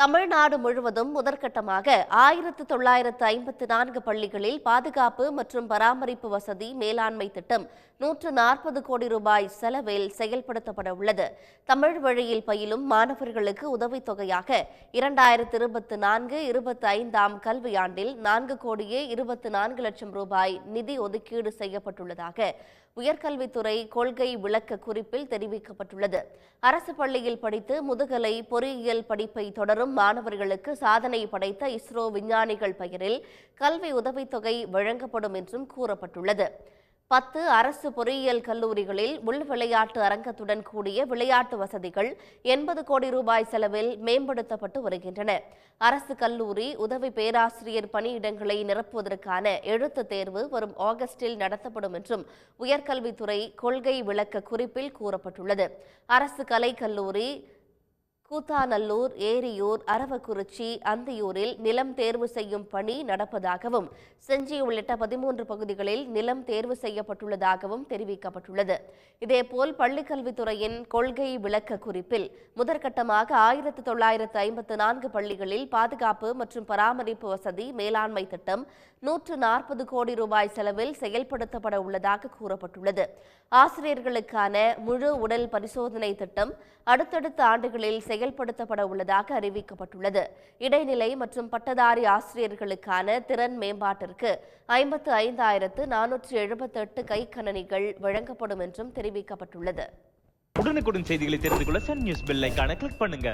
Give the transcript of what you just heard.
தமிழ்நாடு முழுவதும் முதற்கட்டமாக ஆயிரத்து தொள்ளாயிரத்து ஐம்பத்து நான்கு பள்ளிகளில் பாதுகாப்பு மற்றும் பராமரிப்பு வசதி மேலாண்மை திட்டம் நூற்று நாற்பது கோடி ரூபாய் செலவில் செயல்படுத்தப்பட உள்ளது. தமிழ் வழியில் பயிலும் மாணவர்களுக்கு உதவித்தொகையாக இரண்டாயிரத்து இருபத்தி நான்கு இருபத்தி ஐந்தாம் கல்வியாண்டில் நான்கு கோடியே இருபத்தி நான்கு லட்சம் ரூபாய் நிதி ஒதுக்கீடு செய்யப்பட்டுள்ளதாக உயர்கல்வித்துறை கொள்கை விளக்க குறிப்பில் தெரிவிக்கப்பட்டுள்ளது. அரசு பள்ளியில் படித்து முதுகலை பொறியியல் படிப்பை தொடரும் மாணவர்களுக்கு சாதனை படைத்த இஸ்ரோ விஞ்ஞானிகள் பெயரில் கல்வி உதவித்தொகை வழங்கப்படும் என்றும் கூறப்பட்டுள்ளது. பத்து அரசு பொறியியல் கல்லூரிகளில் உள் விளையாட்டு அரங்கத்துடன் கூடிய விளையாட்டு வசதிகள் எண்பது கோடி ரூபாய் செலவில் மேம்படுத்தப்பட்டு வருகின்றன. அரசு கல்லூரி உதவி பேராசிரியர் பணியிடங்களை நிரப்புவதற்கான எழுத்து தேர்வு வரும் ஆகஸ்டில் நடத்தப்படும் என்றும் உயர்கல்வித்துறை கொள்கை விளக்க குறிப்பில் கூறப்பட்டுள்ளது. அரசு கலை கல்லூரி கூத்தாநல்லூர் ஏரியூர் அரவக்குறிச்சி அந்தியூரில் நிலம் தேர்வு செய்யும் பணி நடப்பதாகவும் செஞ்சி உள்ளிட்ட பதிமூன்று பகுதிகளில் நிலம் தேர்வு செய்யப்பட்டுள்ளதாகவும் தெரிவிக்கப்பட்டுள்ளது. இதேபோல் பள்ளிக்கல்வித்துறையின் கொள்கை விளக்க குறிப்பில் முதற்கட்டமாக ஆயிரத்து தொள்ளாயிரத்து ஐம்பத்து நான்கு பள்ளிகளில் பாதுகாப்பு மற்றும் பராமரிப்பு வசதி மேலாண்மை திட்டம் நூற்று நாற்பது கோடி ரூபாய் செலவில் செயல்படுத்தப்பட உள்ளதாக கூறப்பட்டுள்ளது. ஆசிரியர்களுக்கான முழு உடல் பரிசோதனை திட்டம் அடுத்தடுத்த ஆண்டுகளில் செயல்படுத்தப்பட உள்ளதாக அறிவிக்கப்பட்டுள்ளது. இடைநிலை மற்றும் பட்டதாரி ஆசிரியர்களுக்கான திறன் மேம்பாட்டிற்கு ஐம்பத்து ஐந்தாயிரத்து நானூற்று எழுபத்தெட்டு கைக்கணனிகள் வழங்கப்படும் என்றும் தெரிவிக்கப்பட்டுள்ளது. உடனுக்குடன் செய்திகளை தெரிந்து கொள்ள சன் நியூஸ் பெல் கிளிக் பண்ணுங்க.